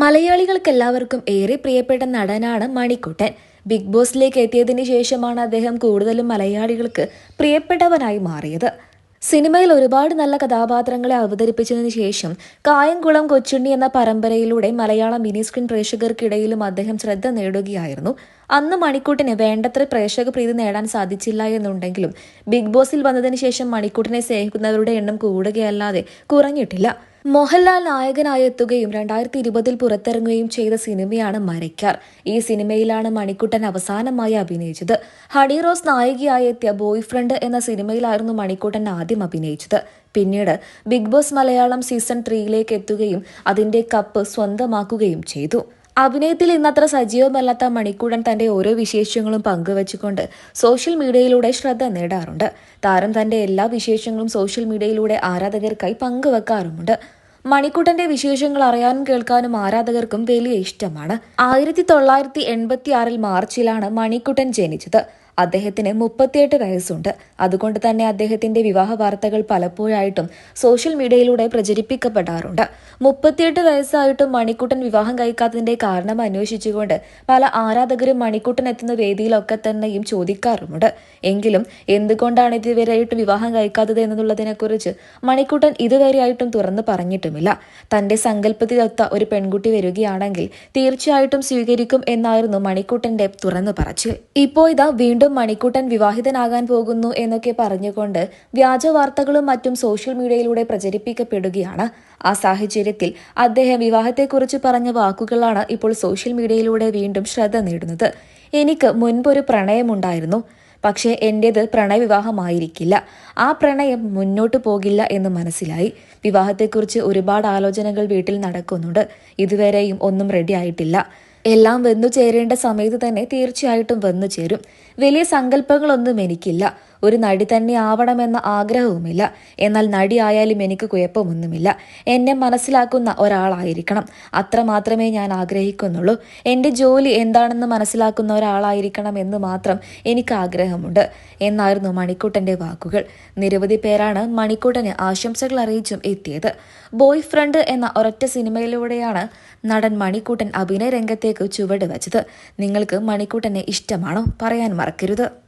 മലയാളികൾക്ക് എല്ലാവർക്കും ഏറെ പ്രിയപ്പെട്ട നടനാണ് മണിക്കുട്ടൻ. ബിഗ് ബോസിലേക്ക് എത്തിയതിനു ശേഷമാണ് അദ്ദേഹം കൂടുതലും മലയാളികൾക്ക് പ്രിയപ്പെട്ടവനായി മാറിയത്. സിനിമയിൽ ഒരുപാട് നല്ല കഥാപാത്രങ്ങളെ അവതരിപ്പിച്ചതിനു ശേഷം കായംകുളം കൊച്ചുണ്ണി എന്ന പരമ്പരയിലൂടെ മലയാള മിനി സ്ക്രീൻ പ്രേക്ഷകർക്കിടയിലും അദ്ദേഹം ശ്രദ്ധ നേടുകയായിരുന്നു. അന്ന് മണിക്കൂട്ടിന് വേണ്ടത്ര പ്രേക്ഷക പ്രീതി നേടാൻ സാധിച്ചില്ല എന്നുണ്ടെങ്കിലും ബിഗ് ബോസിൽ വന്നതിന് ശേഷം മണിക്കൂട്ടിനെ സ്നേഹിക്കുന്നവരുടെ എണ്ണം കൂടുകയല്ലാതെ കുറഞ്ഞിട്ടില്ല. മോഹൻലാൽ നായകനായി എത്തുകയും രണ്ടായിരത്തി ഇരുപതിൽ പുറത്തിറങ്ങുകയും ചെയ്ത സിനിമയാണ് മരയ്ക്കാർ. ഈ സിനിമയിലാണ് മണിക്കുട്ടൻ അവസാനമായി അഭിനയിച്ചത്. ഹണി റോസ് നായികയായി എത്തിയ ബോയ് ഫ്രണ്ട് എന്ന സിനിമയിലായിരുന്നു മണിക്കുട്ടൻ ആദ്യം അഭിനയിച്ചത്. പിന്നീട് ബിഗ് ബോസ് മലയാളം സീസൺ ത്രീയിലേക്ക് എത്തുകയും അതിന്റെ കപ്പ് സ്വന്തമാക്കുകയും ചെയ്തു. അഭിനയത്തിൽ ഇന്നത്ര സജീവമല്ലാത്ത മണിക്കൂടൻ തന്റെ ഓരോ വിശേഷങ്ങളും പങ്കുവച്ചുകൊണ്ട് സോഷ്യൽ മീഡിയയിലൂടെ ശ്രദ്ധ നേടാറുണ്ട്. താരം തന്റെ എല്ലാ വിശേഷങ്ങളും സോഷ്യൽ മീഡിയയിലൂടെ ആരാധകർക്കായി പങ്കുവെക്കാറുമുണ്ട്. മണിക്കുട്ടന്റെ വിശേഷങ്ങൾ അറിയാനും കേൾക്കാനും ആരാധകർക്കും വലിയ ഇഷ്ടമാണ്. ആയിരത്തി തൊള്ളായിരത്തി എൺപത്തി ആറിൽ മാർച്ചിലാണ് മണിക്കുട്ടൻ ജനിച്ചത്. അദ്ദേഹത്തിന് മുപ്പത്തിയെട്ട് വയസ്സുണ്ട്. അതുകൊണ്ട് തന്നെ അദ്ദേഹത്തിന്റെ വിവാഹ വാർത്തകൾ പലപ്പോഴായിട്ടും സോഷ്യൽ മീഡിയയിലൂടെ പ്രചരിപ്പിക്കപ്പെടാറുണ്ട്. മുപ്പത്തിയെട്ട് വയസ്സായിട്ടും മണിക്കുട്ടൻ വിവാഹം കഴിക്കാത്തതിന്റെ കാരണം അന്വേഷിച്ചുകൊണ്ട് പല ആരാധകരും മണിക്കുട്ടൻ എത്തുന്ന വേദിയിലൊക്കെ തന്നെയും ചോദിക്കാറുമുണ്ട്. എങ്കിലും എന്തുകൊണ്ടാണ് ഇതുവരെയായിട്ടും വിവാഹം കഴിക്കാത്തത് എന്നുള്ളതിനെക്കുറിച്ച് മണിക്കുട്ടൻ ഇതുവരെയായിട്ടും തുറന്നു പറഞ്ഞിട്ടുമില്ല. തന്റെ സങ്കല്പത്തിലൊത്ത ഒരു പെൺകുട്ടി വരികയാണെങ്കിൽ തീർച്ചയായിട്ടും സ്വീകരിക്കും എന്നായിരുന്നു മണിക്കുട്ടന്റെ തുറന്നു പറച്ചിൽ. ഇപ്പോ ഇതാ വീണ്ടും വീണ്ടും മണിക്കുട്ടൻ വിവാഹിതനാകാൻ പോകുന്നു എന്നൊക്കെ പറഞ്ഞുകൊണ്ട് വ്യാജ വാർത്തകളും മറ്റും സോഷ്യൽ മീഡിയയിലൂടെ പ്രചരിപ്പിക്കപ്പെടുകയാണ്. ആ സാഹചര്യത്തിൽ അദ്ദേഹം വിവാഹത്തെക്കുറിച്ച് പറഞ്ഞ വാക്കുകളാണ് ഇപ്പോൾ സോഷ്യൽ മീഡിയയിലൂടെ വീണ്ടും ശ്രദ്ധ നേടുന്നത്. എനിക്ക് മുൻപൊരു പ്രണയമുണ്ടായിരുന്നു. പക്ഷേ എന്റേത് പ്രണയവിവാഹമായിരിക്കില്ല. ആ പ്രണയം മുന്നോട്ടു പോകില്ല എന്ന് മനസ്സിലായി. വിവാഹത്തെക്കുറിച്ച് ഒരുപാട് ആലോചനകൾ വീട്ടിൽ നടക്കുന്നുണ്ട്. ഇതുവരെയും ഒന്നും റെഡി ആയിട്ടില്ല. എല്ലാം വന്നു ചേരേണ്ട സമയത്ത് തന്നെ തീർച്ചയായിട്ടും വന്നു ചേരും. വലിയ സങ്കല്പങ്ങളൊന്നും എനിക്കില്ല. ഒരു നടി തന്നെ ആവണമെന്ന ആഗ്രഹവുമില്ല. എന്നാൽ നടി ആയാലും എനിക്ക് കുഴപ്പമൊന്നുമില്ല. എന്നെ മനസ്സിലാക്കുന്ന ഒരാളായിരിക്കണം. അത്ര മാത്രമേ ഞാൻ ആഗ്രഹിക്കുന്നുള്ളൂ. എന്റെ ജോലി എന്താണെന്ന് മനസ്സിലാക്കുന്ന ഒരാളായിരിക്കണം എന്ന് മാത്രം എനിക്ക് ആഗ്രഹമുണ്ട്. എന്നായിരുന്നു മണിക്കൂട്ടന്റെ വാക്കുകൾ. നിരവധി പേരാണ് മണിക്കൂട്ടന് ആശംസകൾ അറിയിച്ചും എത്തിയത്. ബോയ് ഫ്രണ്ട് എന്ന ഒരൊറ്റ സിനിമയിലൂടെയാണ് നടൻ മണിക്കൂട്ടൻ അഭിനയ രംഗത്തേക്ക് ചുവട് വച്ചത്. നിങ്ങൾക്ക് മണിക്കൂട്ടനെ ഇഷ്ടമാണോ? പറയാൻ മറക്കരുത്.